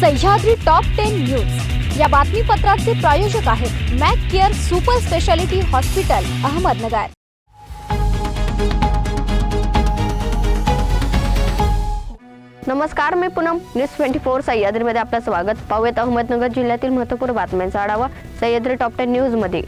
Sahyadri top ten news या बातमीपत्राचे प्रायोजक आहेत Mac care super speciality hospital Ahmednagar. नमस्कार मी पूनम. न्यूज ट्वेंटी फोर सह्याद्रीमध्ये आपलं स्वागत. पाहूयात अहमदनगर जिल्ह्यातील महत्त्वपूर्ण बातम्यांचा आढावा सह्याद्री टॉप टेन न्यूजमध्ये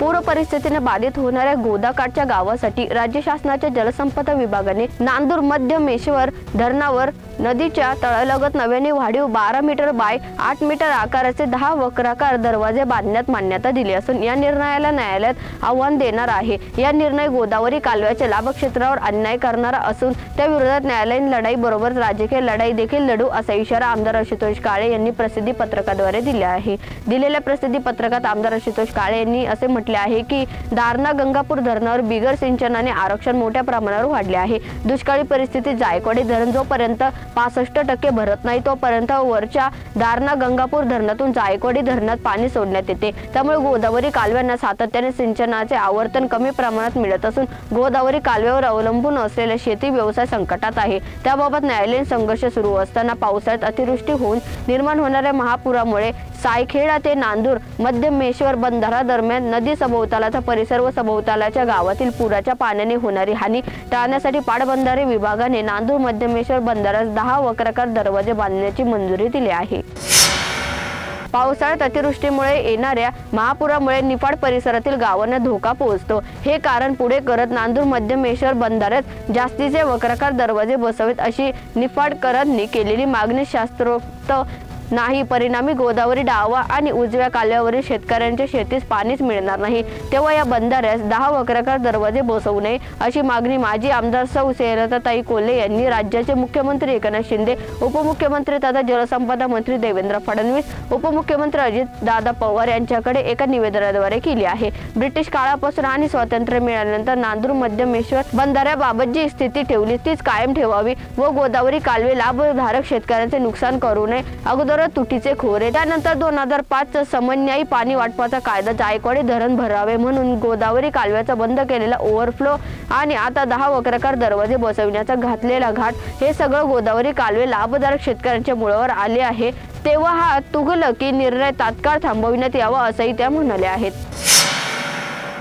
पूर परिस्थितीने बाधित होणाऱ्या गोदाकाठच्या गावासाठी राज्य शासनाच्या जलसंपदा विभागाने नांदूर मध्य मेश्वर धरणावर नदीच्या तळालगत नव्याने वाढीव बारा मीटर बाय आठ मीटर आकाराचे दहा वक्राकार दरवाजे बांधण्यात मान्यता दिली असून या निर्णयाला न्यायालयात आव्हान देणार आहे. या निर्णय गोदावरी कालव्याच्या लाभक्षेत्रावर अन्याय करणारा असून त्या विरोधात न्यायालयीन लढाई बरोबर राजकीय लढाई देखील लढू असा इशारा आमदार आशुतोष काळे यांनी प्रसिद्धी पत्रकाद्वारे दिला आहे. दिलेल्या प्रसिद्धी पत्रकात आमदार आशुतोष काळे यांनी असे म्हटले आहे की दारणा गंगापूर धरणावर बिगर सिंचनाने आरक्षण मोठ्या प्रमाणावर वाढले आहे. दुष्काळी परिस्थितीत जायकवाडी धरण जोपर्यंत पासष्ट टक्के भरत नाही तोपर्यंत वरच्या दारणा गंगापूर धरणातून जायकवाडी धरणात पाणी सोडण्यात येते. त्यामुळे गोदावरी कालव्यांना सातत्याने सिंचनाचे आवर्तन कमी प्रमाणात मिळत असून गोदावरी कालव्यावर अवलंबून असलेला शेती व्यवसाय संकटात आहे. त्याबाबत न्यायालयीन संघर्ष सुरू असताना पावसाळ्यात अतिवृष्टी होऊन निर्माण होणाऱ्या महापुरामुळे सायखेडा ते नांदूर मध्यमेश्वर बंधारादरम्यान नदी सभोवतालाचा परिसर व सभोवतालाच्या गावातील पुराच्या पाण्याने होणारी हानी टाळण्यासाठी पाटबंधारे विभागाने नांदूर मध्यमेश्वर बंधारास दहा वक्राकार दरवाजे बांधण्याची मंजुरी दिली आहे. पावसाळ्यात अतिवृष्टीमुळे येणाऱ्या महापुरामुळे निफाड परिसरातील गावांना धोका पोहोचतो. हे कारण पुढे करत नांदूर मध्यमेश्वर बंधाऱ्यात जास्तीचे वक्राकार दरवाजे बसवेत अशी निफाडकरांनी केलेली मागणी शास्त्रोक्त नाही परिणामी गोदावरी डावा आणि उजव्या कालव्यावरील शेतकऱ्यांच्या शेतीस पाणीच मिळणार नाही. तेव्हा या बंधाऱ्यास दहा वक्राकार दरवाजे बसवू नये अशी मागणी माजी आमदार सौ ताई कोल्हे यांनी राज्याचे मुख्यमंत्री एकनाथ शिंदे उपमुख्यमंत्री तथा जलसंपदा मंत्री देवेंद्र फडणवीस उपमुख्यमंत्री अजित दादा पवार यांच्याकडे एका निवेदनाद्वारे केली आहे. ब्रिटिश काळापासून आणि स्वातंत्र्य मिळाल्यानंतर नांदूर मध्यमेश्वर बंधाऱ्याबाबत जी स्थिती ठेवली तीच कायम ठेवावी व गोदावरी कालवे लाभधारक शेतकऱ्यांचे नुकसान करू नये. अगोदर तुटीचे खोरे. त्यानंतर दोन हजार पाच समन्यायी पाणी वाटपाचा कायदा जायकवाडी धरण भरावे म्हणून गोदावरी कालव्याचा बंद केलेला ओव्हरफ्लो आणि आता दहा वक्रकार दरवाजे बसविण्याचा घातलेला घाट हे सगळं गोदावरी कालवे लाभदायक शेतकऱ्यांच्या मुळावर आले आहे. तेव्हा हा तुघलकी निर्णय तात्काळ थांबविण्यात यावा असंही त्या म्हणाल्या आहेत.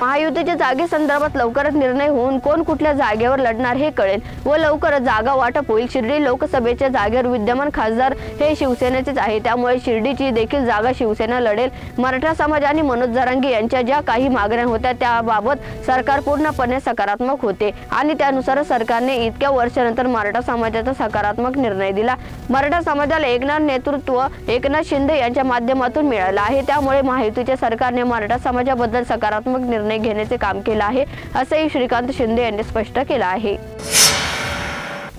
महायुतीच्या जागेसंदर्भात लवकरच निर्णय होऊन कोण कुठल्या जागेवर लढणार हे कळेल व लवकरच जागा वाटप होईल. शिर्डी लोकसभेच्या जागेवर विद्यमान खासदार हे शिवसेनेचेच आहे. त्यामुळे शिर्डीची देखील जागा शिवसेना लढेल. मराठा समाज आणि मनोज जरांगे यांच्या ज्या काही मागण्या होत्या त्याबाबत सरकार पूर्णपणे सकारात्मक होते आणि त्यानुसार सरकारने इतक्या वर्षानंतर मराठा समाजाचा सकारात्मक निर्णय दिला. मराठा समाजाला एकनाथ नेतृत्व एकनाथ शिंदे यांच्या माध्यमातून मिळालं आहे. त्यामुळे महायुतीच्या सरकारने मराठा समाजाबद्दल सकारात्मक निर्णय घेण्याचे काम केलं आहे असंही श्रीकांत शिंदे यांनी स्पष्ट केलं आहे.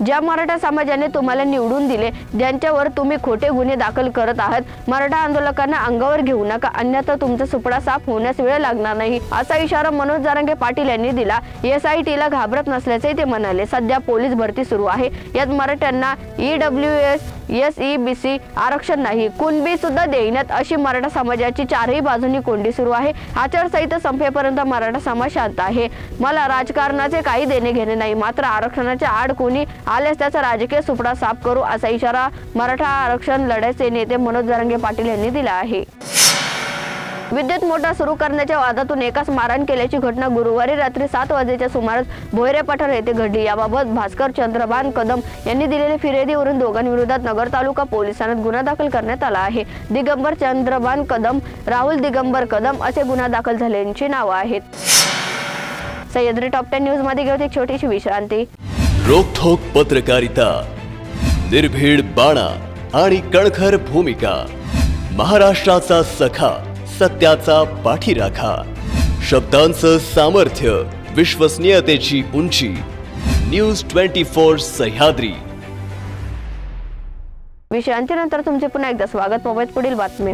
ज्या मराठा समाजाने तुम्हाला निवडून दिले ज्यांच्यावर तुम्ही खोटे गुन्हे दाखल करत आहात मराठा आंदोलकांना अंगावर घेऊ नका अन्यथा तुमचा सुपडा साफ होण्यास वेळ लागणार नाही. असा इशारा मनोज जारंगे पाटील यांनी दिला. एस आय टीला घाबरत नसल्याचे ते म्हणाले. सध्या पोलीस भरती सुरू आहे. यात मराठ्यांना EW S S E B C आरक्षण नाही कुणबी सुद्धा देण्यात अशी मराठा समाजाची चारही बाजूनी कोंडी सुरू आहे. आचारसंहिता संपेपर्यंत मराठा समाज शांत आहे. मला राजकारणाचे काही देणे घेणे नाही मात्र आरक्षणाच्या आड कोणी आल्यास त्याचा राजकीय सुपडा साफ करू असा इशारा मराठा आरक्षण लढ्याचे नेते मनोज जरांगे पाटील यांनी दिला आहे. विद्युत मोटर सुरू करण्याच्या वादातून एकाच मारहाण केल्याची घटना गुरुवारी रात्री सात वाजेच्या सुमारास भोयरे पठार येथे घडली. याबाबत भास्कर चंद्रभान कदम यांनी दिलेले फिर्यादीवरून दोघांविरोधात नगर तालुका पोलिसांना गुन्हा दाखल करण्यात आला आहे. दिगंबर चंद्रभान कदम राहुल दिगंबर कदम असे गुन्हा दाखल झाल्यांची नावं आहेत. सह्याद्री टॉप टेन न्यूजमध्ये एक छोटीशी विश्रांती. रोखोक पत्रकारिता निर्भीड बाणा आणि कणखर भूमिका महाराष्ट्राचा सखा सत्याचा पाठीराखा शब्दांचं सामर्थ्य विश्वसनीयतेची उंची न्यूज ट्वेंटी फोर सह्याद्री. विश्रांतीनंतर तुमचे पुन्हा एकदा स्वागत. मोबाईल पुढील बातम्या.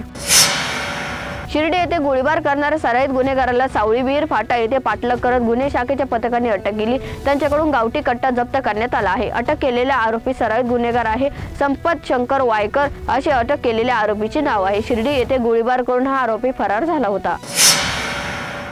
शिर्डी येथे गोळीबार करणाऱ्या सराईत गुन्हेगाराला सावळी फाटा येथे पाठलाग करत गुन्हे शाखेच्या पथकाने अटक केली. त्यांच्याकडून गावठी कट्टा जप्त करण्यात आला आहे. अटक केलेला आरोपी सराईत गुन्हेगार आहे. संपत शंकर वायकर असे अटक केलेल्या आरोपीचे नाव आहे. शिर्डी येथे गोळीबार करून हा आरोपी फरार झाला होता.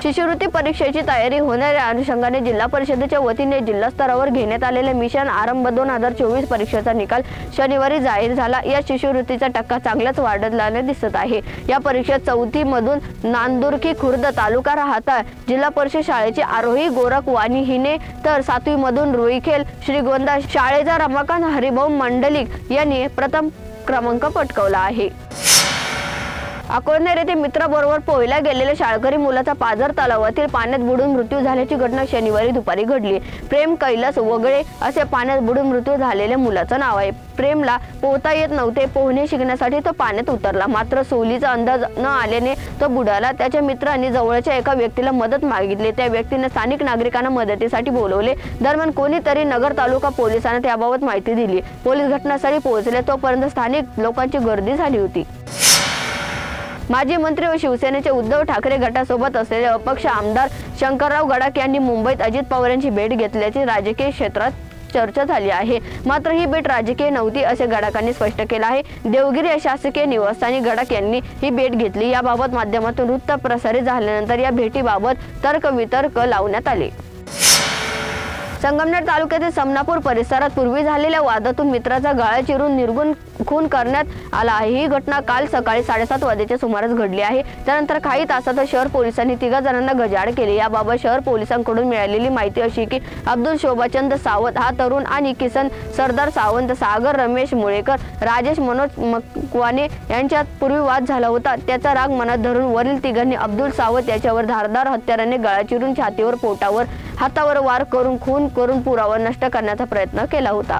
शिष्यवृत्ती परीक्षेची तयारी होणाऱ्या अनुषंगाने जिल्हा परिषदेच्या वतीने जिल्हा स्तरावर घेण्यात आलेल्या मिशन आरंभ दोन हजार चोवीस परीक्षेचा निकाल शनिवारी जाहीर झाला. या शिष्यवृत्तीचा टक्का चांगलाच वाढल्याने दिसत आहे. या परीक्षेत चौथी मधून नांदुर्की खुर्द तालुका राहता जिल्हा परिषद शाळेची आरोही गोरख वाणी हिने तर सातवी मधून रुईखेल श्रीगोंदा शाळेचा रमाकांत हरिभाऊ मंडलिक यांनी प्रथम क्रमांक पटकावला आहे. अकोलनेर येथे मित्राबरोबर पोहायला गेलेल्या शाळकरी मुलाचा पाझर तलावातील पाण्यात बुडून मृत्यू झाल्याची घटना शनिवारी दुपारी घडली. प्रेम कैलास वगळे असे पाण्यात बुडून मृत्यू झालेल्या मुलाचं नाव आहे. प्रेमला पोहता येत नव्हते. पोहणे शिकण्यासाठी तो पाण्यात उतरला. मात्र सोलीचा अंदाज न आल्याने तो बुडाला. त्याच्या मित्रांनी जवळच्या एका व्यक्तीला मदत मागितली. त्या व्यक्तीने स्थानिक नागरिकांना मदतीसाठी बोलवले. दरम्यान कोणीतरी नगर तालुका पोलिसांना त्याबाबत माहिती दिली. पोलीस घटनास्थळी पोहोचले. तोपर्यंत स्थानिक लोकांची गर्दी झाली होती. माजी मंत्री व शिवसेनेचे उद्धव ठाकरे गटासोबत असलेले अपक्ष आमदार शंकरराव गडाख यांनी मुंबईत अजित पवार यांची भेट घेतल्याची राजकीय क्षेत्रात चर्चा झाली आहे. मात्र ही भेट राजकीय नव्हती असे गडाखांनी स्पष्ट केलं आहे. देवगिरी या शासकीय निवासस्थानी गडाख यांनी ही भेट घेतली. याबाबत माध्यमातून वृत्त प्रसारित झाल्यानंतर या भेटीबाबत तर्कवितर्क लावण्यात आले. संगमनेर तालुक्यातील समनापूर परिसरात पूर्वी झालेल्या वादातून मित्राचा गळा चिरून निर्गुण खून करण्यात आला आहे. ही घटना काल सकाळी साडेसात वाजेच्या सुमारास घडली आहे. त्यानंतर काही तासातच शहर पोलिसांनी तिघा जणांना गजाड केली. याबाबत शहर पोलिसांकडून मिळालेली माहिती अशी की अब्दुल शोभाचंद सावंत हा तरुण आणि किसन सरदार सावंत सागर रमेश मुळेकर राजेश मनोज मकवाने यांच्यात पूर्वी वाद झाला होता. त्याचा राग मनात धरून वरील तिघांनी अब्दुल सावंत याच्यावर धारदार हत्याराने गळा चिरून छातीवर पोटावर हातावर वार करून खून करून पुरावा नष्ट करण्याचा प्रयत्न केला होता.